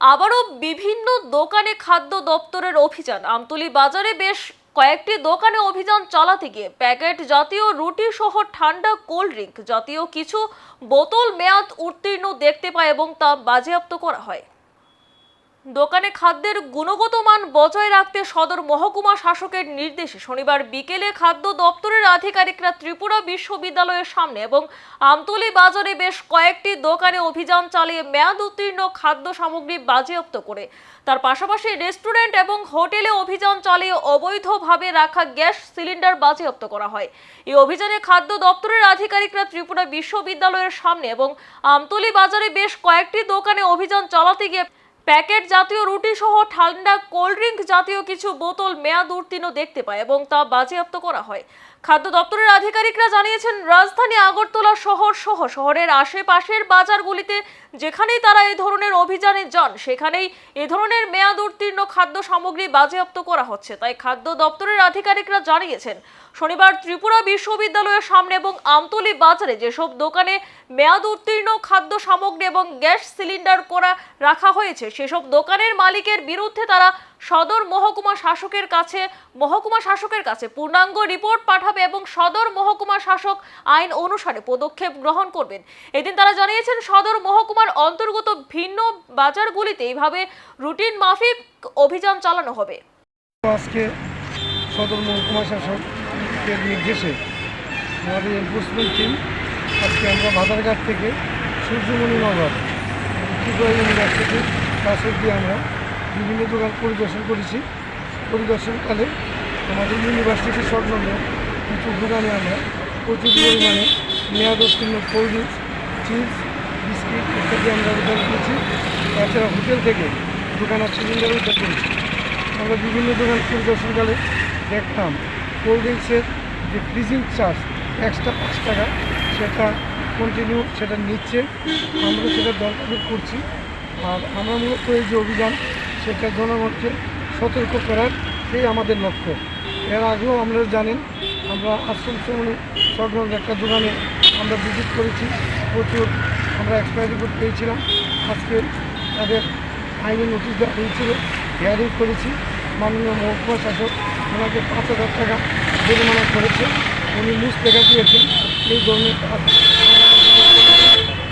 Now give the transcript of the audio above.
আবারও বিভিন্ন দোকানে খাদ্য দপ্তরের অভিযান। আমতলি বাজারে বেশ কয়েকটি দোকানে অভিযান চালাতে গিয়ে প্যাকেট জাতীয় রুটি সহ ঠান্ডা কোল্ড ড্রিঙ্ক জাতীয় কিছু বোতল মেয়াদ উত্তীর্ণ দেখতে পায় এবং তা বাজেয়াপ্ত করা হয়। দোকানে খাদ্যের গুণগত মান বজায় রাখতে সদর মহকুমা শাসকের নির্দেশে শনিবার বিকেলে খাদ্য দপ্তরের আধিকারিকরা ত্রিপুরা বিশ্ববিদ্যালয়ের সামনে এবং আমতলি বাজারে বেশ কয়েকটি দোকানে অভিযান চালিয়ে মেয়াদ উত্তীর্ণ খাদ্য সামগ্রী বাজেয়াপ্ত করে। তার পাশাপাশি রেস্টুরেন্ট এবং হোটেলে অভিযান চালিয়ে অবৈধভাবে রাখা গ্যাস সিলিন্ডার বাজেয়াপ্ত করা হয়। এই অভিযানে খাদ্য দপ্তরের আধিকারিকরা ত্রিপুরা বিশ্ববিদ্যালয়ের সামনে এবং আমতলি বাজারে বেশ কয়েকটি দোকানে অভিযান চালাতে গিয়ে প্যাকেট জাতীয় রুটি সহ ঠান্ডা কোল্ড ড্রিঙ্ক জাতীয় কিছু বোতল মেয়াদ উত্তীর্ণ দেখতে পায় এবং তা বাজেয়াপ্ত করা হয়। খাদ্য দপ্তরের আধিকারিকরা জানিয়েছেন, রাজধানী আগরতলা শহর সহ শহরের আশেপাশের বাজারগুলিতে যেখানেই তারা এই ধরনের অভিযানে যান, সেখানেই এ ধরনের মেয়াদ উত্তীর্ণ খাদ্য সামগ্রী বাজেয়াপ্ত করা হচ্ছে। তাই খাদ্য দপ্তরের আধিকারিকরা জানিয়েছেন, শনিবার ত্রিপুরা বিশ্ববিদ্যালয়ের সামনে এবং আমতলী বাজারে যেসব দোকানে মেয়াদ উত্তীর্ণ খাদ্য সামগ্রী এবং গ্যাস সিলিন্ডার করা রাখা হয়েছে, সেসব দোকানের মালিকের বিরুদ্ধে তারা সদর মহকুমা শাসকের কাছে, মহকুমা শাসকের কাছে পূর্ণাঙ্গ রিপোর্ট পাঠাবে এবং সদর মহকুমা শাসক আইন অনুসারে পদক্ষেপ গ্রহণ করবেন। এদিন তারা জানিয়েছেন, সদর মহকুমার অন্তর্গত ভিন্ন বাজারগুলিতে এইভাবে রুটিন মাফিক অভিযান চালানো হবে। আজকে সদর মহকুমা শাসকের নির্দেশে আমাদের এনফোর্সমেন্ট টিম আজকে আমরা বাজারঘাট থেকে সূর্যমণি নগর কাছে দিয়ে আমরা বিভিন্ন দোকান পরিদর্শন করেছি। পরিদর্শনকালে আমাদের ইউনিভার্সিটি সংলগ্ন কিছু দোকানে আমরা প্রচুর পরিমাণে মেয়াদ উত্তীর্ণ কোল্ড চিপস, বিস্কিট ইত্যাদি আমরা উদ্ধার করেছি। তাছাড়া হোটেল থেকে দোকানের সিলিন্ডার উদ্ধার করেছি। আমরা বিভিন্ন দোকান পরিদর্শনকালে দেখতাম কোল্ড ড্রিঙ্কসের যে ফ্রিজিং চার্জ এক্সট্রা পাঁচ টাকা, সেটা কন্টিনিউ সেটা নিচ্ছে। আমরা সেটা দরকার করছি। আর আমরা মূলত এই যে অভিযান সেটা জনগণকে সতর্ক করার এই আমাদের লক্ষ্য। এর আগেও আমরা জানেন, আমরা আশ্রম শ্রমণী সংক্রান্ত একটা দোকানে আমরা ভিজিট করেছি। প্রচুর আমরা এক্সপায়ারি রিপোর্ট পেয়েছিলাম। আজকে তাদের আইনি নোটিশ দেওয়া হয়েছিল হিয়ারিং করেছি। মাননীয় মহকুমা শাসক ওনাকে পাঁচ হাজার টাকা জরিমানা করেছে। উনি মুখ দেখা দিয়েছেন, এই ধরনের